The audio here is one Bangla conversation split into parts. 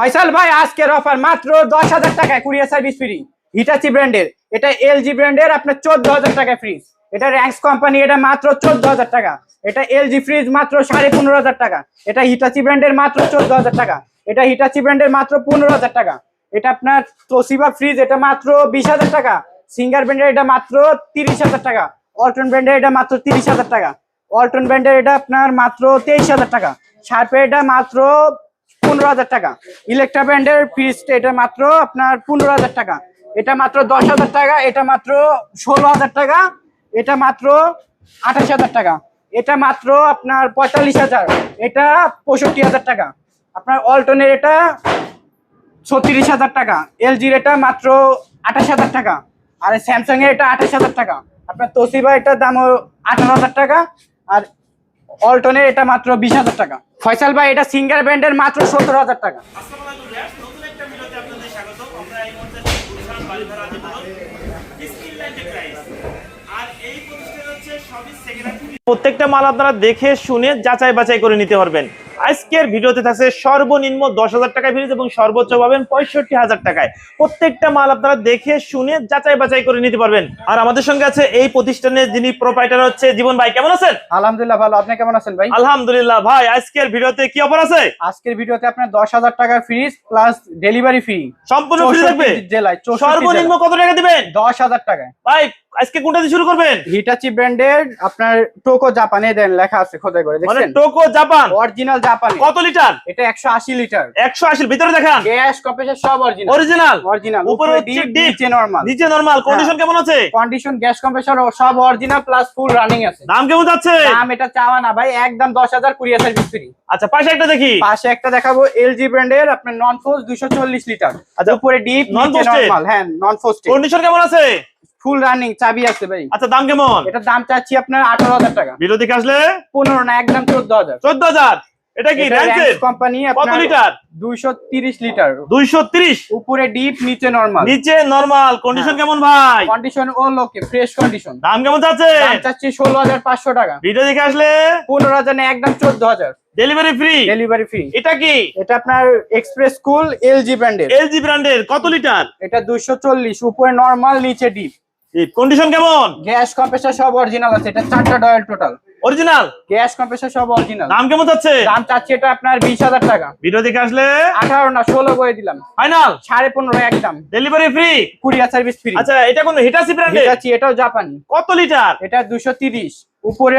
ফয়সাল ভাই, আজকের অফার মাত্র দশ হাজার টাকায় কুরিয়ার সার্ভিস ফ্রি হিটাচি ব্র্যান্ডের এটা এলজি ব্র্যান্ডের আপনার চোদ্দ হাজার টাকায় ফ্রিজ এটা র্যাঙ্কস কোম্পানি এটা মাত্র চোদ্দ হাজার টাকা। এটা এলজি ফ্রিজ মাত্র সাড়ে পনেরো হাজার টাকা। এটা হিটাচি ব্র্যান্ডের মাত্র চোদ্দ হাজার টাকা। এটা হিটাচি ব্র্যান্ডের মাত্র পনেরো হাজার টাকা। এটা আপনার তোসিবা ফ্রিজ এটা মাত্র বিশ হাজার টাকা। সিঙ্গার ব্র্যান্ডের এটা মাত্র তিরিশ হাজার টাকা। অল্টন ব্র্যান্ডের এটা মাত্র তিরিশ হাজার টাকা। অল্টন ব্র্যান্ডের এটা আপনার মাত্র তেইশ হাজার টাকা। শার্পের এটা মাত্র পনেরো হাজার টাকা। ইলেকট্রা ব্র্যান্ডের ফ্রিজ এটা মাত্র আপনার পনেরো হাজার টাকা। এটা মাত্র দশ হাজার টাকা, এটা মাত্র ষোলো হাজার টাকা, এটা মাত্র আঠাশ হাজার টাকা। এটা মাত্র আপনার পঁয়তাল্লিশ হাজার, এটা পঁয়ষট্টি হাজার টাকা। আপনার অল্টনের এটা ছত্রিশ হাজার টাকা। এলজির এটা মাত্র আঠাশ হাজার টাকা। আর স্যামসাং এর এটা আঠাশ হাজার টাকা। আপনার তোসিবা এটার দাম আঠারো হাজার টাকা। আর অল্টনের এটা মাত্র বিশ হাজার টাকা। ফয়সাল ভাই, এটা সিঙ্গার ব্র্যান্ডের মাত্র সত্তর হাজার টাকা। প্রত্যেকটা মাল আপনারা দেখে শুনে যাচাই বাছাই করে নিতে পারবেন। আজকের ভিডিওতে থাকছে সর্বনিম্ন দশ হাজার টাকায় ফ্রিজ এবং সর্বোচ্চ পাবেন পঁয়ষট্টি হাজার টাকায়। প্রত্যেকটা মাল আপনারা দেখে শুনে যাচাই বাছাই করে নিতে পারবেন। আর আমাদের সঙ্গে আছে এই প্রতিষ্ঠানের যিনি প্রোপাইটার হচ্ছে জীবন ভাই কেমন আছেন? আলহামদুলিল্লাহ ভালো। আপনি কেমন আছেন ভাই? আলহামদুলিল্লাহ ভাই আজকের ভিডিওতে কি অফার আছে? আজকের ভিডিওতে আপনার দশ হাজার টাকার ফ্রিজ প্লাস ডেলিভারি ফ্রি সম্পূর্ণ ফ্রি থাকবে? জেলায় সর্বনিম্ন কত টাকা দিবেন? দশ হাজার টাকায়। ভাই আজকে কোনটা দিয়ে শুরু করবেন? হিটাচি ব্র্যান্ডের আপনার টোকো জাপানে দেন লেখা আছে খোদাই করে মানে টোকো জাপান অরিজিনাল জাপানি কত লিটার? এটা একশো আশি লিটার। একশো আশির ভিতরে দেখান। গ্যাস কম্প্রেসার সব অরিজিনাল অরিজিনাল অরিজিনাল উপরে হচ্ছে ডিপ নিচে নরমাল নিচে নরমাল কন্ডিশন কেমন আছে? কন্ডিশন গ্যাস কম্প্রেসার সব অরিজিনাল প্লাস ফুল রানিং আছে। দাম কেমন যাচ্ছে? দাম এটা চাওয়া না ভাই একদম দশ হাজার কুড়ি হাজার ফ্রি আচ্ছা পাশে একটা দেখি। পাশে একটা দেখাবো এলজি ব্র্যান্ডের আপনার নন ফোর্স দুইশো চল্লিশ লিটার। আচ্ছা, উপরে ডিপ নিচে নরমাল হ্যাঁ নন ফোস্টেড কন্ডিশন কেমন আছে? ফুল রানিং চাবি আছে ভাই। আচ্ছা দাম কেমন? এটার দাম চাচ্ছি আপনার আঠারো হাজার টাকা। ভিডিও দেখে আসলে? পনেরো না একদম চোদ্দ হাজার। চোদ্দ হাজার। এটা কি কোম্পানি কত লিটার? দুইশো তিরিশ লিটার। দুইশো তিরিশ? উপরে ডিপ নিচে নরমাল নিচে নরমাল কন্ডিশন হ্যাঁ। কেমন ভাই? কন্ডিশন ফ্রেশ কন্ডিশন দাম কেমন যাচ্ছে দাম টাকা। ভিডিও দেখে আসলে? পনেরো হাজার না একদম চোদ্দ হাজার। ডেলিভারি ফ্রি ডেলিভারি ফ্রি এটা কি? এটা আপনার এক্সপ্রেস কুল এলজি ব্র্যান্ডের এলজি ব্র্যান্ডের কত লিটার? এটা দুইশো চল্লিশ উপরে নরমাল নিচে ডিপ কন্ডিশন কেমন? গ্যাস কম্প্রেসার সব অরিজিনাল আছে এটা চারটা dual total original gas compressor সব অরিজিনাল দাম কেমন যাচ্ছে? দাম চাচ্ছি এটা আপনার বিশ হাজার টাকা। ভিডিও দেখে আসলে? আঠারো না ষোলো করে দিলাম। ফাইনাল সাড়ে পনেরো একদম। Delivery free courier service free আচ্ছা এটা কোন হিটাসি ব্র্যান্ডের চাচ্ছি এটাও জাপানি কত লিটার? এটা দুশো তিরিশ। উপরে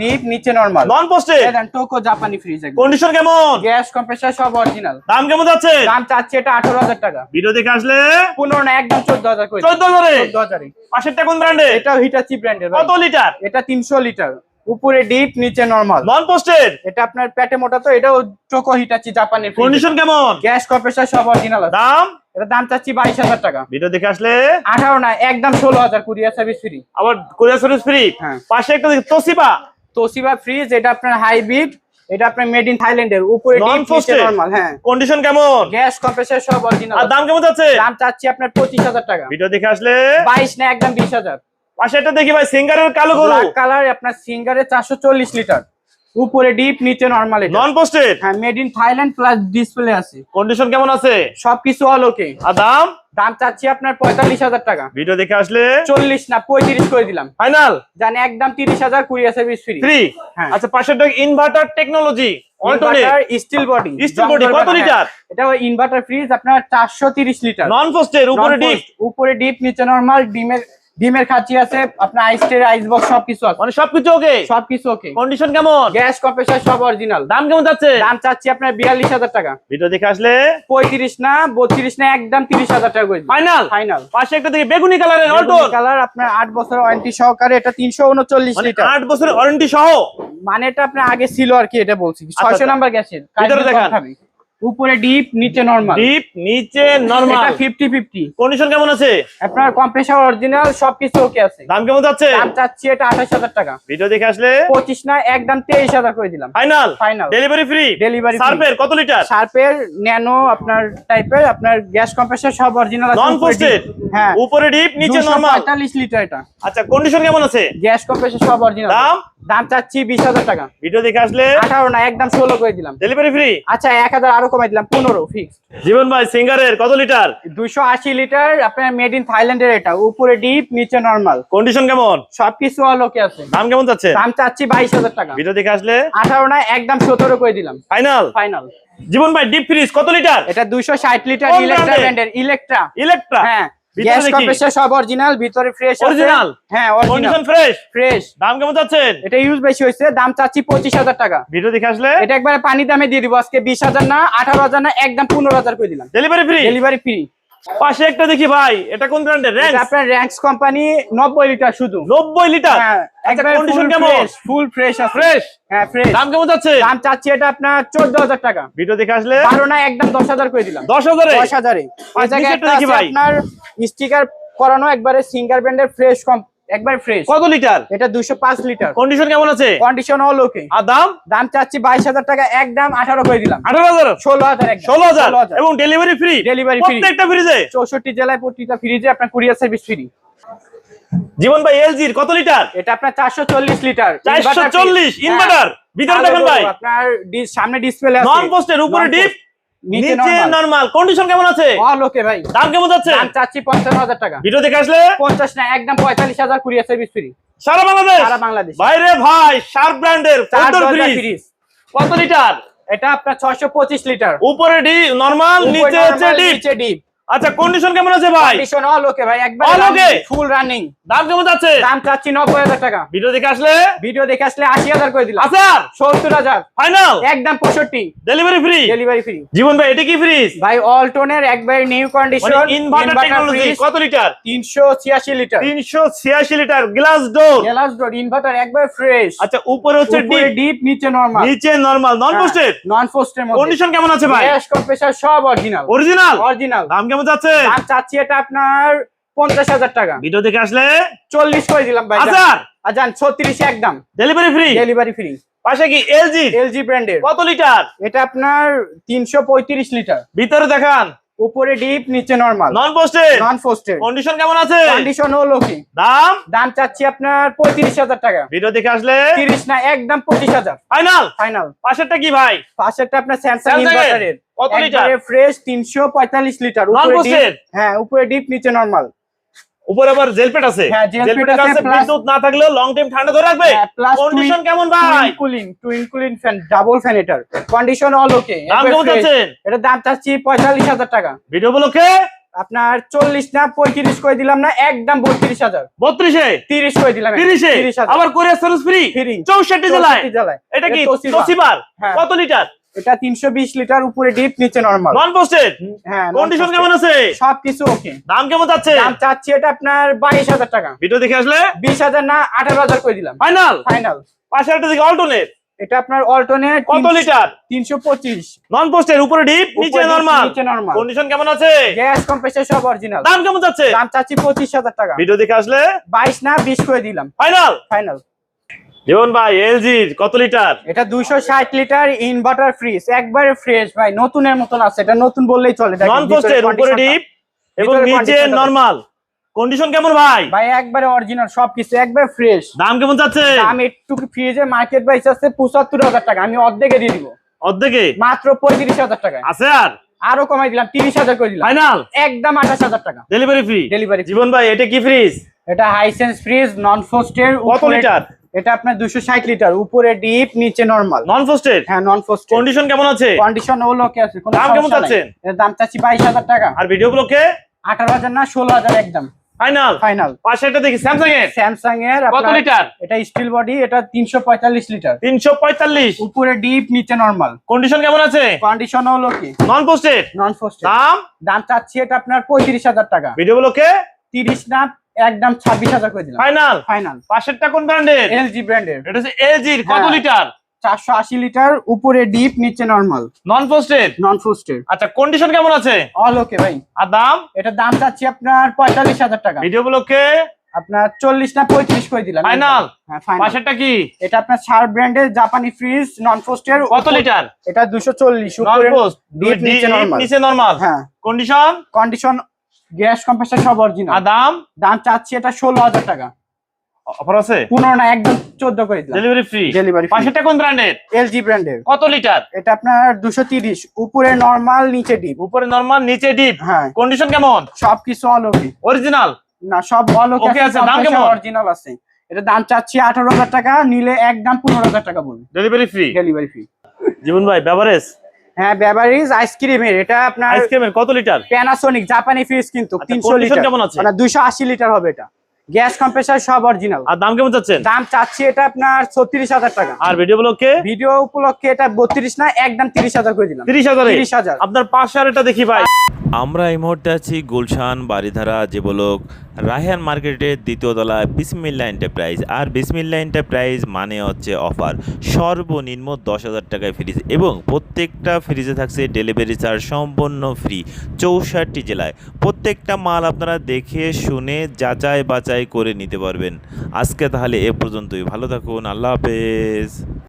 ডিপ নিচে নরমাল নন পোস্টে টোকো জাপানি ফ্রিজ কন্ডিশন কেমন? গ্যাস কম্প্রেসার সব অরিজিনাল দাম কেমন যাচ্ছে? দাম চাচ্ছি এটা আঠারো হাজার টাকা। ভিডিও দেখে আসলে? পনেরো না একদম চোদ্দ হাজার করে চোদ্দ হাজারে? চোদ্দ হাজারে। পাশেরটা কোন ব্র্যান্ডে এটাও হিটাচি ব্র্যান্ডের কত লিটার? এটা তিনশো লিটার। উপরে ডিপ নিচে নরমাল নন পোস্টেড এটা আপনার প্যাটে মোটা তো এটাও টোকো হিটাচি জাপানের কন্ডিশন কেমন? গ্যাস কম্প্রেসার সব অরিজিনাল দাম? এটা দাম চাচ্ছি 22000 টাকা। ভিডিও দেখে আসলে? 18 না একদম 16000 কুরিয়ার সার্ভিস ফ্রি আবার কুরিয়ার সার্ভিস ফ্রি হ্যাঁ। পাশে একটা তোসিবা তোসিবা ফ্রিজ এটা আপনার হাইব্রিড এটা আপনার মেড ইন থাইল্যান্ডের উপরে ডিপ নিচে নরমাল হ্যাঁ। কন্ডিশন কেমন? গ্যাস কম্প্রেসার সব অরিজিনাল আর দাম কেমন যাচ্ছে দাম চাচ্ছি আপনার 25000 টাকা। ভিডিও দেখে আসলে? 22 না একদম 20000 পাশেটা দেখি ভাই সিঙ্গারের কালো গরু। কালার আপনার সিঙ্গারে 440 লিটার। উপরে ডিপ নিচে নরমাল নন পোস্টেড হ্যাঁ made in Thailand plus display আছে। কন্ডিশন কেমন আছে? সবকিছু অল ওকে আর দাম? দাম চাচ্ছি আপনার পঁয়তাল্লিশ হাজার টাকা। ভিডিও দেখে আসলে? চল্লিশ না পঁয়ত্রিশ করে দিলাম। ফাইনাল জানি একদম তিরিশ হাজার কুড়ি আছে বিশ ফ্রি। ফ্রি হ্যাঁ। আচ্ছা পাশের inverter technology steel steel body কত লিটার হ্যাঁ। এটা ইনভার্টার ফ্রিজ আপনার চারশো তিরিশ লিটার। নন পোস্টের উপরে ডিপ উপরে ডিপ নিচে নরমাল ডিমের ডিমের খাঁচি আছে আপনার আইসটের আইস বক্স সবকিছু আছে। মানে সবকিছু ওকে সবকিছু ওকে কন্ডিশন কেমন? গ্যাস কম্প্রেসার সব অরিজিনাল দাম কেমন যাচ্ছে? দাম চাচ্ছি আপনার বিয়াল্লিশ হাজার টাকা। ভিডিও দেখে আসলে? পঁয়ত্রিশ না বত্রিশ না একদম তিরিশ হাজার টাকা করে। ফাইনাল ফাইনাল পাশে একটা দেখি বেগুনি কালারের কালার আপনার আট বছর ওয়ারেন্টি সহকারে এটা তিনশো উনচল্লিশ মানে লিটার আট বছরের ওয়ারেন্টি সহ? মানে এটা আপনার আগে ছিল আর কি এটা বলছি। আচ্ছা। ছয়শো নাম্বার গ্যাসের ভিতরে দেখান। উপরে ডিপ নিচে নরমাল ডিপ নিচে নরমাল এটা ফিফটি ফিফটি কন্ডিশন কেমন আছে? আপনার কম্প্রেসার অরিজিনাল সবকিছু ওকে আছে। দাম কেমন যাচ্ছে? দাম চাচ্ছি এটা আঠাশ হাজার টাকা। ভিডিও দেখে আসলে? পঁচিশ না একদম তেইশ হাজার করে দিলাম। Final final delivery free delivery সার্পের কত লিটার সার্পের ন্যানো আপনার টাইপের আপনার গ্যাস কম্প্রেসার সব অরিজিনাল নন পোস্টেড হ্যাঁ। উপরে ডিপ নিচে নরমাল পঁয়তাল্লিশ লিটার এটা। আচ্ছা কন্ডিশন কেমন আছে? গ্যাস কম্প্রেসার সব অরিজিনাল দাম? দাম চাচ্ছি বিশ হাজার টাকা। ভিডিও দেখে আসলে? আঠারো না একদম ষোলো করে দিলাম। ডেলিভারি ফ্রি আচ্ছা এক হাজার আরও কমাই দিলাম পনেরো ফিক্স জীবন ভাই সিঙ্গারের কত লিটার? দুইশো আশি লিটার আপনার মেড ইন থাইল্যান্ডের এটা। উপরে ডিপ নিচে নরমাল কন্ডিশন কেমন? সবকিছু অলোকে আছে। দাম কেমন যাচ্ছে দাম চাচ্ছি বাইশ হাজার টাকা। ভিডিও দেখে আসলে? আঠারো না একদম সতেরো করে দিলাম। ফাইনাল ফাইনাল জীবন ভাই ডিপ ফ্রিজ কত লিটার? এটা দুইশো ষাট লিটার ইলেকট্রা? ব্র্যান্ডের ইলেকট্রা ইলেকট্রা হ্যাঁ। গ্যাস। কম্প্রেসার সব অরিজিনাল ভিতরে ফ্রেশ অরিজিনাল হ্যাঁ অরিজিনাল ফ্রেশ ফ্রেশ দাম কেমন এটা ইউজ বেশি হইছে দাম চাচ্ছি পঁচিশ হাজার টাকা। ভিডিও দেখে আসলে? এটা একবারে পানি দামে দিয়ে দিব আজকে বিশ হাজার না আঠারো হাজার না একদম পনেরো হাজার করে দিলাম। ডেলিভারি ফ্রি ডেলিভারি ফ্রি পাশে একটা দেখি ভাই এটা কোন ব্র্যান্ডের র্যাঙ্ক আপনার র্যাঙ্কস কোম্পানি নব্বই লিটার শুধু। 90 লিটার? হ্যাঁ একটা কন্ডিশন কেমন? ফুল ফ্রেশ আছে। ফ্রেশ হ্যাঁ ফ্রেশ দাম কেমন যাচ্ছে? দাম চাচ্ছি এটা আপনার চোদ্দ হাজার টাকা। ভিডিও দেখে আসলে? বারো না একদম দশ হাজার করে দিলাম। 10000 এ দশ হাজারে। আর এই জায়গায় একটা দেখি ভাই। আপনার স্টিকার করানো একবারে সিঙ্গার ব্র্যান্ডের ফ্রেশ কম একবার ফ্রেশ কত লিটার? এটা দুশো পাঁচ লিটার। কন্ডিশন কেমন আছে? কন্ডিশন অল ওকে আর দাম? দাম চাচ্ছি বাইশ হাজার টাকা একদম আঠারো করে দিলাম। 18000 ষোলো হাজার একদম। ষোলো হাজার? এবং ডেলিভারি ফ্রি Delivery free। প্রত্যেকটা ফ্রিজে চৌষট্টি জেলায় প্রতিটা ফ্রিজে আপনার কুরিয়ার সার্ভিস ফ্রি জীবন ভাই এলজির কত লিটার? এটা আপনার চারশো চল্লিশ লিটার। চারশো চল্লিশ ইনভার্টার ভিতরে দেখেন ভাই। আপনার সামনে ডিসপ্লে আছে। নন পোস্টের উপরে ডিপ নিচে নরমাল কন্ডিশন কেমন আছে? অল ওকে ভাই। দাম কেমন যাচ্ছে? দাম চাচ্ছি পঞ্চান্ন হাজার টাকা। ভিডিও দেখে আসলে? পঞ্চাশ না একদম পঁয়তাল্লিশ হাজার কুরিয়ার সার্ভিস ফ্রি সারা বাংলাদেশ? সারা বাংলাদেশ। বাইরে ভাই শার্প ব্র্যান্ডের ফোল্ডার ফ্রিজ কত লিটার এটা আপনার ছয়শো পঁচিশ লিটার উপরে ডি নরমাল নিচে হচ্ছে ডিপ নিচে ডিপ আচ্ছা কন্ডিশন কেমন আছে ভাই? কন্ডিশন অল ওকে ভাই একবার All okay? ফুল রানিং দাম কেমন যাচ্ছে? দাম চাচ্ছি নব্বই হাজার টাকা। ভিডিও দেখে আসলে? ভিডিও দেখে আসলে আশি হাজার করে দিলাম। আচ্ছা। সত্তর হাজার। ফাইনাল একদম পঁয়ষট্টি। Delivery free delivery free Jibon ভাই এটা কি ফ্রিজ ভাই অল্টনের একবার নিউ কন্ডিশন ইনভার্টার টেকনোলজি কত লিটার তিনশো ছিয়াশি লিটার তিনশো ছিয়াশি litre glass door glass door inverter একবার ফ্রেশ আচ্ছা উপরে হচ্ছে ডিপ ডিপ নিচে নরমাল নিচে নরমাল নন পোস্টেড নন মধ্যে। কন্ডিশন কেমন আছে ভাই? গ্যাস কম্প্রেসার সব অরিজিনাল অরিজিনাল অরিজিনাল দাম কেমন যাচ্ছে? দাম চাচ্ছি এটা আপনার পঞ্চাশ হাজার টাকা। ভিডিও দেখে আসলে? চল্লিশ করে দিলাম ভাই আচ্ছা। আর যান ছত্রিশ একদম। ডেলিভারি ফ্রি ডেলিভারি ফ্রি পাশে কি এলজি এলজি ব্র্যান্ডের কত লিটার? এটা আপনার তিনশো পঁয়ত্রিশ লিটার। ভিতরে দেখান। উপরে ডিপ নিচে নরমাল নন পোস্টেড নন পোস্টের কন্ডিশন কেমন আছে? কন্ডিশন হলো কি? দাম? দাম চাচ্ছি আপনার পঁয়ত্রিশ হাজার টাকা। ভিডিও দেখে আসলে? তিরিশ না একদম পঁচিশ হাজার। ফাইনাল ফাইনাল পাশেরটা কি ভাই? পাশেরটা আপনার স্যামসাং ইনভার্টারের কত লিটার? ফ্রেশ তিনশো পঁয়তাল্লিশ লিটার। উপরে হ্যাঁ উপরে ডিপ নিচে নরমাল উপরে আবার জেলপেট আছে? হ্যাঁ, gel জেলপেট আছে, আছে বিদ্যুৎ না থাকলেও লং টাইম ঠান্ডা ধরে রাখবে? কন্ডিশন কেমন ভাই? Cooling twin cooling fan double fan এটার কন্ডিশন অল ওকে দাম কেমন যাচ্ছেন এটা দাম চাচ্ছি পঁয়তাল্লিশ হাজার টাকা। ভিডিও উপলক্ষে আপনার চল্লিশ না পঁয়ত্রিশ করে দিলাম না একদম বত্রিশ হাজার। বত্রিশে? তিরিশ করে দিলাম তিরিশে? আবার কোরিয়ার সার্ভিস ফ্রি Free। চৌষট্টি জেলায়? এটা কি। তোশিবার হ্যাঁ। কত লিটার? এটা তিনশো বিশ লিটার উপরে ডিপ নিচে নরমাল নন পোস্টেড হ্যাঁ কন্ডিশন কেমন আছে? সবকিছু ওকে দাম কেমন যাচ্ছে দাম চাচ্ছি এটা আপনার বাইশ হাজার টাকা। ভিডিও দেখে আসলে? বিশ হাজার না আঠারো হাজার করে দিলাম। ফাইনাল ফাইনাল পাশে একটা দিকে অল্টনের এটা আপনার অল্টনেট কত লিটার? তিনশো পঁচিশ। নন পোস্টের উপরে ডিপ নিচে নরমাল নিচে নরমাল কন্ডিশন কেমন আছে? গ্যাস কম্প্রেসার সব অরিজিনাল দাম কেমন যাচ্ছে দাম চাচ্ছি পঁচিশ হাজার টাকা। ভিডিও দেখে আসলে? বাইশ না বিশ করে দিলাম। ফাইনাল ফাইনাল জীবন ভাই এলজির কত লিটার? এটা দুইশো ষাট লিটার ইনভার্টার ফ্রিজ একবারে ফ্রেশ ভাই নতুনের মতন আছে এটা নতুন বললেই চলে। দেখেন নন পোস্টের উপরে ডিপ এবং নিচে নরমাল কন্ডিশন কেমন ভাই? ভাই একবারে অরিজিনাল সবকিছু একবার ফ্রেশ দাম কেমন যাচ্ছে? দাম একটু ফ্রিজে মার্কেট প্রাইস আছে টাকা আমি অর্ধেকে দিয়ে দিব। অর্ধেকে? মাত্র পঁয়ত্রিশ হাজার টাকায় আছে আর? আরও কমাই দিলাম তিরিশ হাজার করে দিলাম। ফাইনাল একদম আঠাশ হাজার টাকা। ডেলিভারি ফ্রি ডেলিভারি জীবন ভাই এটা কি ফ্রিজ এটা হাইসেন্স ফ্রিজ নন ফোস্টের কত লিটার? এটা আপনার দুশো ষাট লিটার উপরে ডিপ নিচে নরমাল নন পোস্টেড হ্যাঁ নন ফোস্ট কন্ডিশন কেমন আছে? কন্ডিশন ও লোকে আছে কোনো দাম কেমন চাচ্ছেন? এর দাম চাচ্ছি বাইশ হাজার টাকা। আর ভিডিও উপলক্ষে আঠারো হাজার না ষোলো হাজার একদম। ফাইনাল ফাইনাল পাশে একটা দেখি স্যামসাং এর? স্যামসাং এর কত লিটার? এটা স্টিল বডি এটা তিনশো পঁয়তাল্লিশ লিটার। তিনশো পঁয়তাল্লিশ? উপরে ডিপ নিচে নরমাল কন্ডিশন কেমন আছে? কন্ডিশন লোকে নন পোস্টেড নন দাম? দাম চাচ্ছি এটা আপনার পঁয়ত্রিশ হাজার টাকা। ভিডিও উপলক্ষে তিরিশ না একদম ছাব্বিশ হাজার করে দিলাম। ফাইনাল ফাইনাল পাশেরটা কোন ব্র্যান্ডের এলজি ব্র্যান্ডের এটা হচ্ছে এলজির কত হ্যাঁ। লিটার? চারশো আশি লিটার উপরে ডিপ নিচে নরমাল নন পোস্টেড নন ফোস্টের আচ্ছা কন্ডিশন কেমন আছে? অল ওকে ভাই। আর দাম? এটার দাম চাচ্ছি আপনার পঁয়তাল্লিশ হাজার টাকা। ভিডিও উপলক্ষে? আপনার চল্লিশ না পঁয়ত্রিশ করে দিলাম। Final? হ্যাঁ ফাইনাল পাশেরটা কি? এটা আপনার সার ব্র্যান্ডের জাপানি ফ্রিজ নন ফোস্টের কত লিটার? এটা দুশো চল্লিশ নন ডিপ নিচে নরমাল নিচে নরমাল হ্যাঁ। কন্ডিশন কন্ডিশন গ্যাস কম্প্রেসার সব অরিজিনাল আর দাম? দাম চাচ্ছি এটা ষোলো হাজার টাকা। অফার আছে? পনেরো না একদম চোদ্দ করে দিলাম। Delivery free free। পাশেরটা কোন ব্র্যান্ডের এলজি ব্র্যান্ডের কত লিটার এটা আপনার দুশো তিরিশ। উপরে নর্মাল নিচে ডিপ উপরে নরমাল নিচে ডিপ হ্যাঁ। কন্ডিশন কেমন? সবকিছু অলৌকি অরিজিনাল না সব অলৌকি Okay আছে, দাম কেমন? অরিজিনাল আছে। এটা দাম চাচ্ছি আঠারো হাজার টাকা নিলে একদম পনেরো হাজার টাকা বলুন delivery free delivery free Jibon ভাই বেভারেজ হ্যাঁ বেভারিজ আইসক্রিমের এটা আপনার আইসক্রিমের কত লিটার প্যানাসোনিক জাপানি ফ্রিজ কিন্তু আচ্ছা, লিটার কেমন আছে? মানে দুশো আশি লিটার হবে এটা। গ্যাস কম্প্রেসার সব অরিজিনাল আর দাম কেমন চাচ্ছেন? দাম চাচ্ছি এটা আপনার ছত্রিশ হাজার টাকা। আর ভিডিও ব্লকে ভিডিও উপলক্ষে এটা বত্রিশ না একদম তিরিশ হাজার করে দিলাম। তিরিশ হাজার? তিরিশ হাজার। আপনার পাশে আর এটা দেখি ভাই। আমরা এই মুহূর্তে আছি গুলশান বারিধারা যে বলক রায়হান মার্কেটের দ্বিতীয় তলায় বিসমিল্লা এন্টারপ্রাইজ। আর বিসমিল্লা এন্টারপ্রাইজ মানে হচ্ছে অফার। সর্বনিম্ন দশ হাজার টাকায় ফ্রিজ এবং প্রত্যেকটা ফ্রিজে থাকছে ডেলিভারি চার্জ সম্পূর্ণ ফ্রি। চৌষট্টি জেলায়। প্রত্যেকটা মাল আপনারা দেখে শুনে যাচাই বাছাই করে নিতে পারবেন। আজকে তাহলে এ পর্যন্তই। ভালো থাকুন। আল্লাহ হাফেজ।